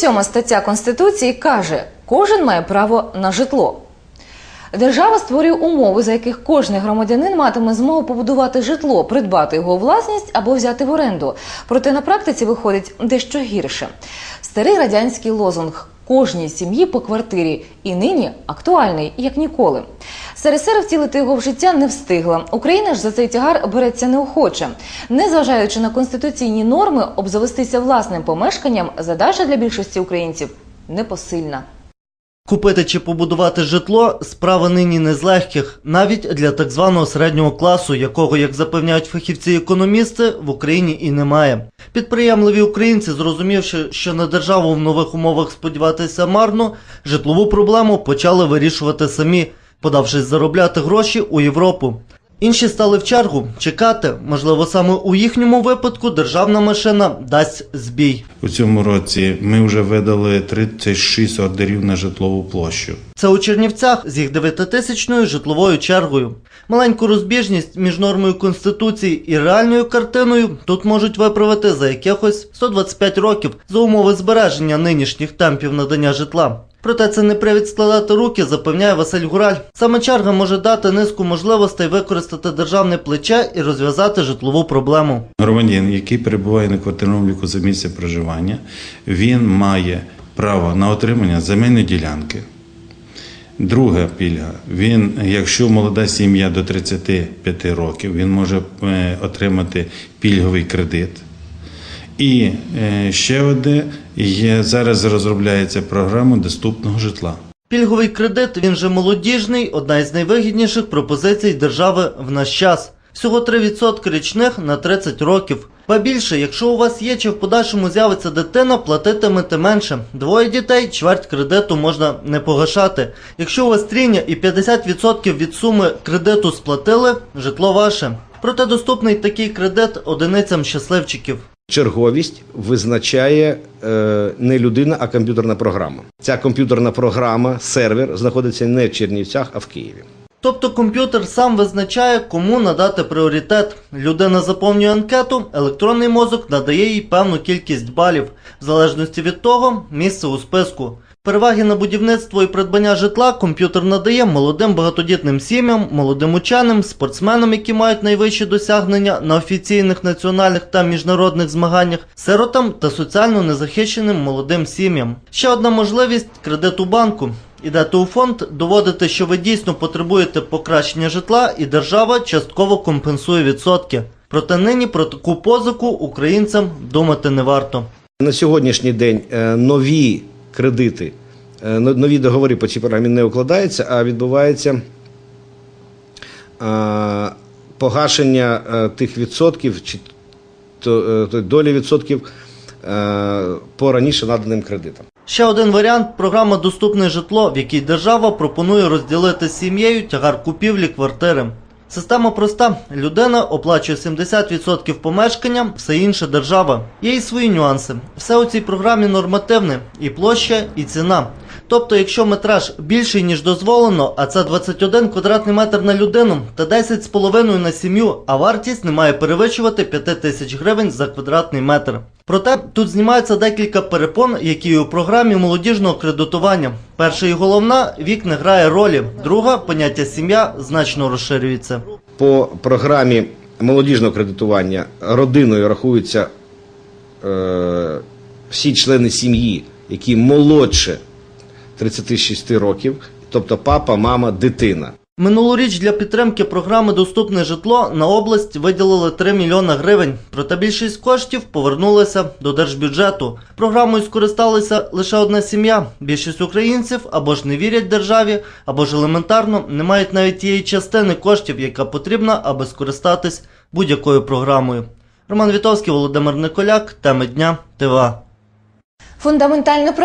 Сьома стаття Конституції каже, кожен має право на житло. Держава створює умови, за яких кожен громадянин матиме змогу побудувати житло, придбати його власність або взяти в оренду. Проте на практиці виходить дещо гірше. Старий радянський лозунг кожній сім'ї по квартирі і нині актуальний як ніколи. СРСР втілити його в життя не встигла. Україна ж за цей тягар береться неохоче. Незважаючи на конституційні норми, обзавестися власним помешканням задача для більшості українців непосильна. Купити чи побудувати житло справа нині не з легких, навіть для так званого середнього класу, якого, як запевняють фахівці-економісти, в Україні і немає. Підприємливі українці, зрозумівши, що на державу в нових умовах сподіватися марно, житлову проблему почали вирішувати самі, подавшись заробляти гроші у Європу. Інші стали в чергу чекати, можливо, саме у їхньому випадку державна машина дасть збій. У цьому році ми вже видали 36 ордерів на житлову площу. Це у Чернівцях з їх 9-тисячною житловою чергою. Маленьку розбіжність між нормою Конституції і реальною картиною тут можуть виправити за якихось 125 років за умови збереження нинішніх темпів надання житла. Проте це не привід складати руки, запевняє Василь Гураль. Саме черга може дати низку можливостей використати державне плече і розв'язати житлову проблему. Громадянин, який перебуває на квартирному обліку за місце проживання, він має право на отримання земельної ділянки. Друга пільга. Він, якщо молода сім'я до 35 років, він може е, отримати пільговий кредит. І е, ще одне є зараз розробляється програма доступного житла. Пільговий кредит, він же молодіжний, одна із найвигідніших пропозицій держави в наш час. Всього 3% річних на 30 років. Ба більше, якщо у вас є чи в подальшому з'явиться дитина, платитимете менше. Двоє дітей, чверть кредиту можна не погашати. Якщо у вас трійня і 50% від суми кредиту сплатили, житло ваше. Проте доступний такий кредит одиницям щасливчиків. Черговість визначає е, не людина, а комп'ютерна програма. Ця комп'ютерна програма, сервер, знаходиться не в Чернівцях, а в Києві. Тобто комп'ютер сам визначає, кому надати пріоритет. Людина заповнює анкету, електронний мозок надає їй певну кількість балів, в залежності від того, місце у списку. Переваги на будівництво і придбання житла комп'ютер надає молодим багатодітним сім'ям, молодим ученим, спортсменам, які мають найвищі досягнення на офіційних національних та міжнародних змаганнях, сиротам та соціально незахищеним молодим сім'ям. Ще одна можливість кредит у банку. Ідете у фонд, доводите, що ви дійсно потребуєте покращення житла, і держава частково компенсує відсотки. Проте нині про таку позику українцям думати не варто. На сьогоднішній день е, нові кредити, е, нові договори по цій програмі не укладаються, а відбувається е, погашення тих відсотків чи долі відсотків по раніше наданим кредитам. Ще один варіант програма Доступне житло, в якій держава пропонує розділити з сім'єю тягар купівлі квартири. Система проста: людина оплачує 70% помешкання, все інше держава. Є і свої нюанси. Все у цій програмі нормативне, і площа, і ціна. Тобто, якщо метраж більший ніж дозволено, а це 21 квадратний метр на людину та 10,5 на сім'ю, а вартість не має перевищувати 5 тисяч гривень за квадратний метр. Проте тут знімається декілька перепон, які у програмі молодіжного кредитування. Перша і головна вік не грає ролі. Друга поняття сім'я значно розширюється. По програмі молодіжного кредитування родиною рахуються е, всі члени сім'ї, які молодше 36 років, тобто папа, мама, дитина. Минулоріч для підтримки програми Доступне житло на область виділили 3 мільйона гривень, проте більшість коштів повернулася до держбюджету. Програмою скористалася лише одна сім'я. Більшість українців або ж не вірять державі, або ж елементарно не мають навіть тієї частини коштів, яка потрібна, аби скористатись будь-якою програмою. Роман Вітовський, Володимир Николяк, теми дня, ТВА. Фундаментальне право.